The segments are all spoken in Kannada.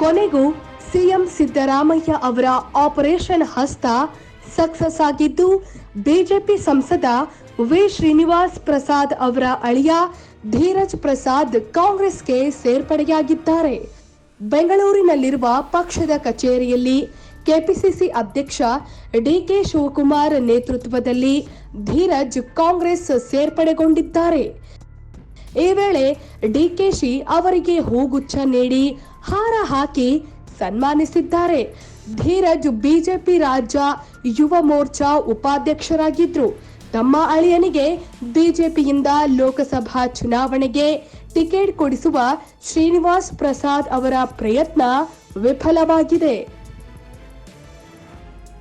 ಕೊನೆಗೂ ಸಿಎಂ ಸಿದ್ದರಾಮಯ್ಯ ಅವರ ಆಪರೇಷನ್ ಹಸ್ತ ಸಕ್ಸಸ್ ಆಗಿದ್ದು, ಬಿಜೆಪಿ ಸಂಸದ ವಿ ಶ್ರೀನಿವಾಸ್ ಪ್ರಸಾದ್ ಅವರ ಅಳಿಯ ಧೀರಜ್ ಪ್ರಸಾದ್ ಕಾಂಗ್ರೆಸ್ಗೆ ಸೇರ್ಪಡೆಯಾಗಿದ್ದಾರೆ. ಬೆಂಗಳೂರಿನಲ್ಲಿರುವ ಪಕ್ಷದ ಕಚೇರಿಯಲ್ಲಿ ಕೆಪಿಸಿಸಿ ಅಧ್ಯಕ್ಷ ಡಿಕೆ ಶಿವಕುಮಾರ್ ನೇತೃತ್ವದಲ್ಲಿ ಧೀರಜ್ ಕಾಂಗ್ರೆಸ್ ಸೇರ್ಪಡೆಗೊಂಡಿದ್ದಾರೆ. ಈ ವೇಳೆ ಡಿಕೆಶಿ ಅವರಿಗೆ ಹೂಗುಚ್ಛ ನೀಡಿ ಹಾರ ಹಾಕಿ ಸನ್ಮಾನಿಸಿದ್ದಾರೆ. ಧೀರಜ್ ಬಿಜೆಪಿ ರಾಜ್ಯ ಯುವ ಮೋರ್ಚಾ ಉಪಾಧ್ಯಕ್ಷರಾಗಿದ್ದರು ತಮ್ಮ ಅಳಿಯನಿಗೆ ಬಿಜೆಪಿಯಿಂದ ಲೋಕಸಭಾ ಚುನಾವಣೆಗೆ ಟಿಕೆಟ್ ಕೊಡಿಸುವ ಶ್ರೀನಿವಾಸ್ ಪ್ರಸಾದ್ ಅವರ ಪ್ರಯತ್ನ ವಿಫಲವಾಗಿದೆ.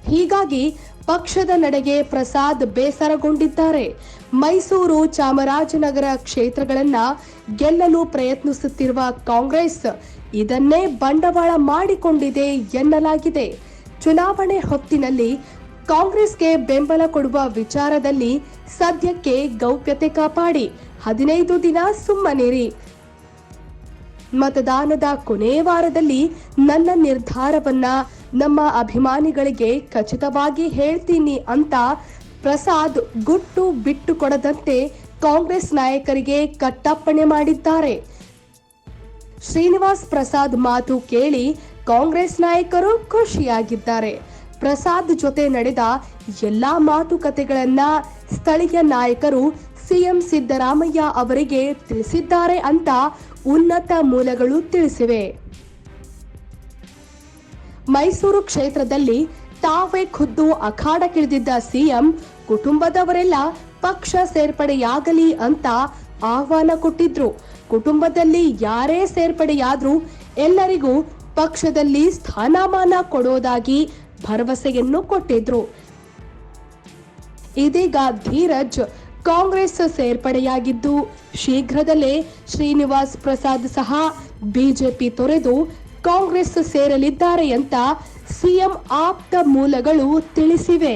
ಹೀಗಾಗಿ ಪಕ್ಷದ ನಡೆಗೆ ಪ್ರಸಾದ್ ಬೇಸರಗೊಂಡಿದ್ದಾರೆ. ಮೈಸೂರು ಚಾಮರಾಜನಗರ ಕ್ಷೇತ್ರಗಳನ್ನ ಗೆಲ್ಲಲು ಪ್ರಯತ್ನಿಸುತ್ತಿರುವ ಕಾಂಗ್ರೆಸ್ ಇದನ್ನೇ ಬಂಡವಾಳ ಮಾಡಿಕೊಂಡಿದೆ ಎನ್ನಲಾಗಿದೆ. ಚುನಾವಣೆ ಹೊತ್ತಿನಲ್ಲಿ ಕಾಂಗ್ರೆಸ್ಗೆ ಬೆಂಬಲ ಕೊಡುವ ವಿಚಾರದಲ್ಲಿ ಸದ್ಯಕ್ಕೆ ಗೌಪ್ಯತೆ ಕಾಪಾಡಿ. ಹದಿನೈದು ದಿನ ಸುಮ್ಮನಿರಿ. ಮತದಾನದ ಕೊನೆ ವಾರದಲ್ಲಿ ನನ್ನ ನಿರ್ಧಾರವನ್ನ ನಮ್ಮ ಅಭಿಮಾನಿಗಳಿಗೆ ಖಚಿತವಾಗಿ ಹೇಳ್ತೀನಿ ಅಂತ ಪ್ರಸಾದ್ ಗುಟ್ಟು ಬಿಟ್ಟು ಕೊಡದಂತೆ ಕಾಂಗ್ರೆಸ್ ನಾಯಕರಿಗೆ ಕಟ್ಟಪ್ಪಣೆ ಮಾಡಿದ್ದಾರೆ. ಶ್ರೀನಿವಾಸ್ ಪ್ರಸಾದ್ ಮಾತು ಕೇಳಿ ಕಾಂಗ್ರೆಸ್ ನಾಯಕರು ಖುಷಿಯಾಗಿದ್ದಾರೆ. ಪ್ರಸಾದ್ ಜೊತೆ ನಡೆದ ಎಲ್ಲಾ ಮಾತುಕತೆಗಳನ್ನ ಸ್ಥಳೀಯ ನಾಯಕರು ಸಿಎಂ ಸಿದ್ದರಾಮಯ್ಯ ಅವರಿಗೆ ತಿಳಿಸಿದ್ದಾರೆ ಅಂತ ಉನ್ನತ ಮೂಲಗಳು ತಿಳಿಸಿವೆ. ಮೈಸೂರು ಕ್ಷೇತ್ರದಲ್ಲಿ ತಾವೇ ಖುದ್ದು ಅಖಾಡಕ್ಕಿಳಿದಿದ್ದ ಸಿಎಂ ಕುಟುಂಬದವರೆಲ್ಲ ಪಕ್ಷ ಸೇರ್ಪಡೆಯಾಗಲಿ ಅಂತ ಆಹ್ವಾನ ಕೊಟ್ಟಿದ್ರು. ಕುಟುಂಬದಲ್ಲಿ ಯಾರೇ ಸೇರ್ಪಡೆಯಾದ್ರೂ ಎಲ್ಲರಿಗೂ ಪಕ್ಷದಲ್ಲಿ ಸ್ಥಾನಮಾನ ಕೊಡೋದಾಗಿ ಭರವಸೆಯನ್ನು ಕೊಟ್ಟಿದ್ರು. ಇದೀಗ ಧೀರಜ್ ಕಾಂಗ್ರೆಸ್ ಸೇರ್ಪಡೆಯಾಗಿದ್ದು, ಶೀಘ್ರದಲ್ಲೇ ಶ್ರೀನಿವಾಸ್ ಪ್ರಸಾದ್ ಸಹ ಬಿಜೆಪಿ ತೊರೆದು ಕಾಂಗ್ರೆಸ್ ಸೇರಲಿದ್ದಾರೆ ಅಂತ ಸಿಎಂ ಆಪ್ತ ಮೂಲಗಳು ತಿಳಿಸಿವೆ.